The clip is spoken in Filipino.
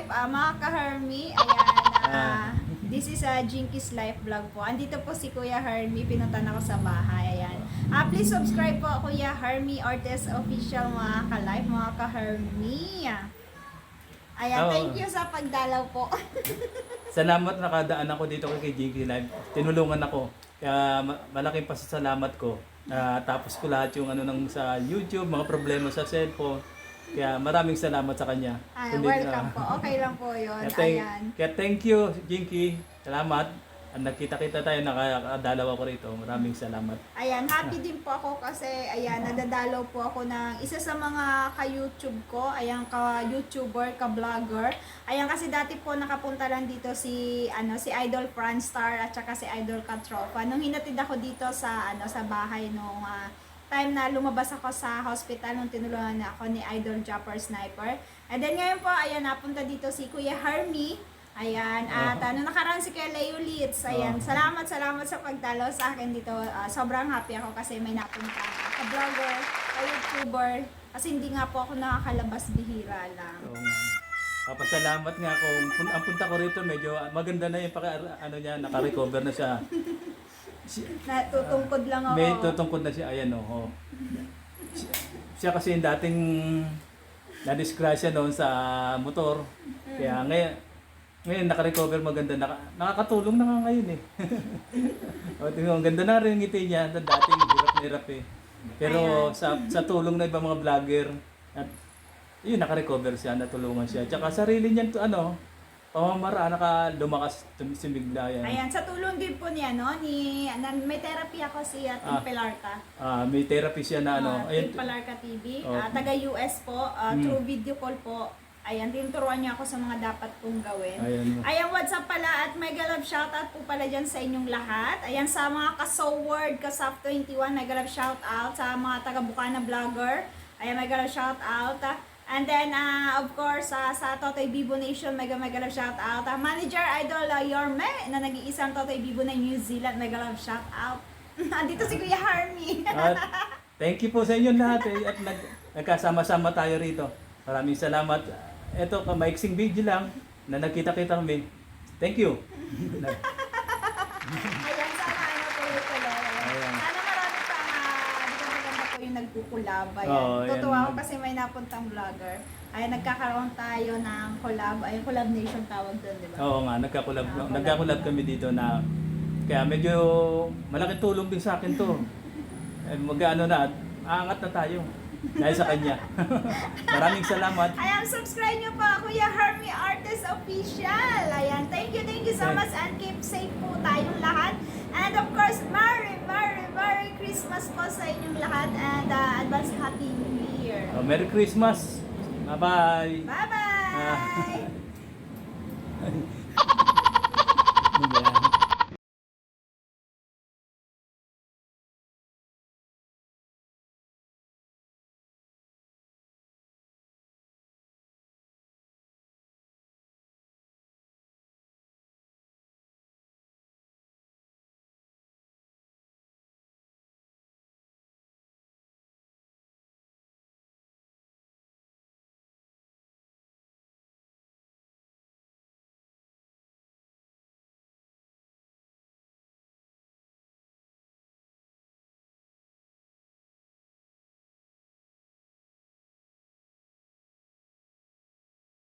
ah, mga ka-Hermy. Ayan, Ah. this is a Jinkies Life Vlog po. Andito po si Kuya Hermy, pinuntan ako sa bahay. Ayan. Ah, please subscribe po Kuya Hermy Ortiz Official mga ka-life, mga ka-Hermy. Ayan, Oo. thank you sa pagdalaw po. Salamat nakadaan ako dito kay Jinky Live. Tinulungan ako. Kaya ma- malaking pasasalamat ko. Na tapos ko lahat yung ano nang sa YouTube, mga problema sa cellphone. Kaya maraming salamat sa kanya. Ah, Kundi, welcome ah, po. Okay lang po yun. Kaya thank, Ayan. kaya thank you, Jinky. Salamat. Ang nakita-kita tayo, nakadalaw ako rito. Maraming salamat. Ayan, happy din po ako kasi ayan, nadadalaw po ako ng isa sa mga ka-YouTube ko, ayan ka-YouTuber, ka-vlogger. Ayan kasi dati po nakapunta lang dito si ano si Idol Franstar at saka si Idol Katropa. Nung hinatid ako dito sa ano sa bahay nung ah, time na lumabas ako sa hospital nung tinulungan na ako ni Idol Jumper Sniper. And then ngayon po, ayan, napunta dito si Kuya Hermy. Ayan, at Oo. ano, nakaraan si Kuya Leo Litz. Ayan, Oo. salamat, salamat sa pagdalaw sa akin dito. Ah, sobrang happy ako kasi may napunta ka-vlogger, ka-YouTuber. Kasi hindi nga po ako nakakalabas bihira lang. So, papasalamat nga ako. Ang punta ko rito, medyo maganda na yung paka, ano niya, naka-recover na siya. Si- Natutungkod lang ako. May tutungkod na siya, ayan oh. Siya, siya kasi yung dating na-disgrasya noon sa motor. Kaya ngayon, ngayon naka-recover maganda. Naka, nakakatulong na nga ngayon eh. o, tingnan, ang ganda na rin yung ngiti niya. Dating hirap na hirap eh. Pero Ayan. sa sa tulong ng ibang mga vlogger, at yun, naka-recover siya, natulungan siya. Tsaka sarili niya, to, ano, pamamaraan, naka lumakas, tum- sumigla yan. Ayan, sa tulong din po niya, no? Ni, na, may therapy ako si uh, Tim Ah. Pelarta. Ah, may therapy siya na ano. Ah, ayun, Tim Pelarta TV. Oh. Ah, taga-US po. ah, Hmm. Through video call po. Ayan, tinuturuan niya ako sa mga dapat kong gawin. Ayan. Ayan, what's up pala at mega love shoutout po pala dyan sa inyong lahat. Ayan, sa mga ka-Soword, ka-Soft21, mega love shoutout. Sa mga taga-Bukana vlogger, ayan, mega love shoutout. And then, ah, of course, sa sa Totoy Bibo Nation, mega mega love shoutout. Ah, Manager Idol uh, Yorme, na nag-iisang Totoy Bibo na New Zealand, mega love shoutout. Andito si Kuya Harmy. At thank you po sa inyo lahat eh, at nag, nagkasama-sama tayo rito. Maraming salamat. Ito, maiksing video lang na nagkita-kita kami. Thank you. Ayan, sana ano tuloy-tuloy. Ayan. Sana marami pang uh, di ko maganda po yung nagkukulab. Ayan. Oo. Tutuwa ako kasi may napuntang vlogger. Ayan, nagkakaroon tayo ng collab. Ayun, collab nation tawag doon, di ba? Oo nga, nagkakulab, Ah, nagkakulab kami dito na kaya medyo malaking tulong din sa akin to. Eh, mag-ano na, aangat na tayo. Dahil sa kanya. Maraming salamat. Ayan, subscribe nyo po, Kuya Hermy Artist Official. Ayan, thank you, thank you so much and keep safe po tayong lahat. And of course, Merry Christmas po sa inyong lahat and uh, advance Happy New Year. Oh, Merry Christmas. Bye-bye. Bye-bye! Ah.